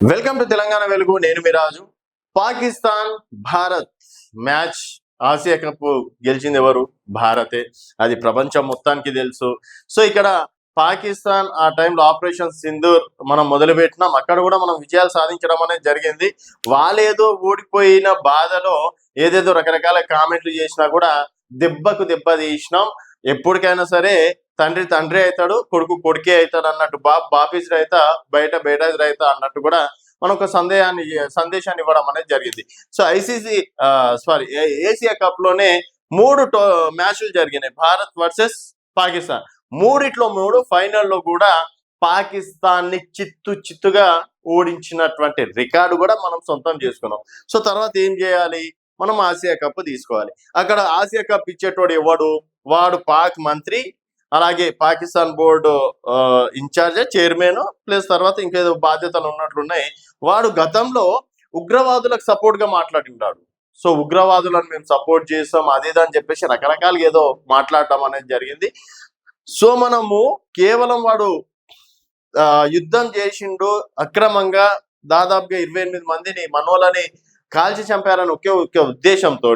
Welcome to Telangana Velugu నేను మీ Raju. Pakistan Bharat match Asia cup గెలిచింది ఎవరు? భారతే. అది ప్రపంచం మొత్తానికి తెలుసు. సో ఇక్కడ పాకిస్తాన్ ఆ టైంలో ఆపరేషన్ సింధూర్ మనం మొదలు పెట్టినాం అక్కడ కూడా మనం విజయాలు సాధించడం అనేది జరిగింది. వాళ్ళేదో ఓడిపోయిన బాధలో ఏదేదో రకరకాల కామెంట్లు చేసినా కూడా దెబ్బకు దెబ్బ తీసినాం. ఎప్పటికైనా సరే తండ్రి తండ్రి అవుతాడు కొడుకు కొడుకే అవుతాడు అన్నట్టు బా బాపీస్ రైతా బయట బయట రైతా అన్నట్టు కూడా మనం ఒక సందేహాన్ని సందేశాన్ని ఇవ్వడం అనేది జరిగింది. సో ఐసీసీ సారీ ఏసియా కప్లోనే మూడు టో మ్యాచ్లు జరిగినాయి. భారత్ వర్సెస్ పాకిస్తాన్. మూడిట్లో మూడు ఫైనల్లో కూడా పాకిస్తాన్ని చిత్తు చిత్తుగా ఓడించినటువంటి రికార్డు కూడా మనం సొంతం చేసుకున్నాం. సో తర్వాత ఏం చేయాలి? మనం ఆసియా కప్ తీసుకోవాలి. అక్కడ ఆసియా కప్ ఇచ్చేటోడు ఎవడు? వాడు పాక్ మంత్రి అలాగే Pakistan board incharge chairman plus తర్వాత ఇంకేదో బాధ్యతలు ఉన్నట్లున్నాయి వాడు గతంలో ఉగ్రవాదులకు సపోర్ట్గా మాట్లాడి ఉన్నాడు సో ఉగ్రవాదులను మేము సపోర్ట్ చేస్తాం అదేదని అని చెప్పేసి రకరకాలుగా ఏదో మాట్లాడటం అనేది జరిగింది. సో మనము కేవలం వాడు యుద్ధం చేసిండు అక్రమంగా దాదాపుగా ఇరవై ఎనిమిది మందిని మనోళ్ళని కాల్చి చంపారని ఒకే ఒకే ఉద్దేశంతో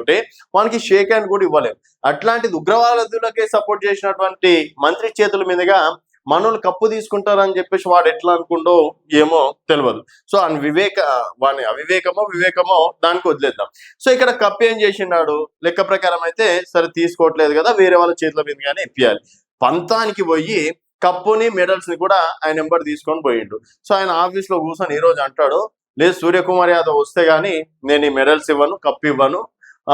వానికి షేక్ హ్యాండ్ కూడా ఇవ్వలేదు. అట్లాంటిది ఉగ్రవాదులకే సపోర్ట్ చేసినటువంటి మంత్రి చేతుల మీదుగా మనోళ్ళు కప్పు తీసుకుంటారని చెప్పేసి వాడు ఎట్లా అనుకుంటో ఏమో తెలియదు సో అని వివేక వాని అవివేకమో వివేకమో దానికి వదిలేద్దాం. సో ఇక్కడ కప్పు ఏం చేసినాడు? లెక్క ప్రకారం అయితే సరే తీసుకోవట్లేదు కదా వేరే వాళ్ళ చేతుల మీదుగానే ఇప్పియాలి పంతానికి పోయి కప్పుని మెడల్స్ని కూడా ఆయన నెంబర్ తీసుకొని పోయిండు. సో ఆయన ఆఫీస్లో కూర్చొని ఈ రోజు అంటాడు లేదు సూర్యకుమార్ యాదవ్ వస్తే గానీ నేను ఈ మెడల్స్ ఇవ్వను కప్పు ఇవ్వను.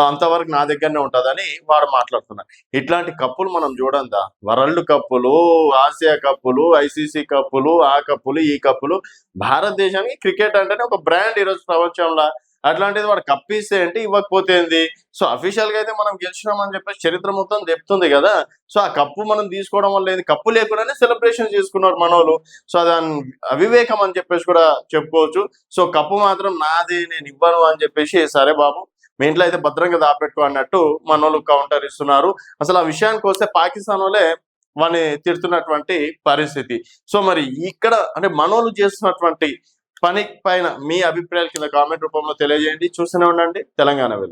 అంతవరకు నా దగ్గరనే ఉంటుందని వాడు మాట్లాడుతున్నారు. ఇట్లాంటి కప్పులు మనం చూడందా? వరల్డ్ కప్పులు ఆసియా కప్పులు ఐసీసీ కప్పులు ఆ కప్పులు ఈ కప్పులు. భారతదేశానికి క్రికెట్ అంటేనే ఒక బ్రాండ్ ఈరోజు ప్రపంచంలో అట్లాంటిది వాడు కప్పిస్తే ఏంటి ఇవ్వకపోతే ఏంది? సో అఫీషియల్గా అయితే మనం గెలిచినామని చెప్పేసి చరిత్ర మొత్తం చెప్తుంది కదా. సో ఆ కప్పు మనం తీసుకోవడం వల్ల ఏంది? కప్పు లేకుండానే సెలబ్రేషన్ చేసుకున్నారు మనోళ్ళు. సో దాని అవివేకం అని చెప్పేసి కూడా చెప్పుకోవచ్చు. సో కప్పు మాత్రం నాది నేను ఇవ్వను అని చెప్పేసి సరే బాబు మీ ఇంట్లో అయితే భద్రంగా దాపెట్టు అన్నట్టు మనోళ్ళు కౌంటర్ ఇస్తున్నారు. అసలు ఆ విషయానికి వస్తే పాకిస్తాన్ వాళ్ళే వాని తిడుతున్నటువంటి పరిస్థితి. సో మరి ఇక్కడ అంటే మనోళ్ళు చేస్తున్నటువంటి పని పైన మీ అభిప్రాయాలు కింద కామెంట్ రూపంలో తెలియజేయండి. చూస్తూనే ఉండండి. తెలంగాణ వెలుగు.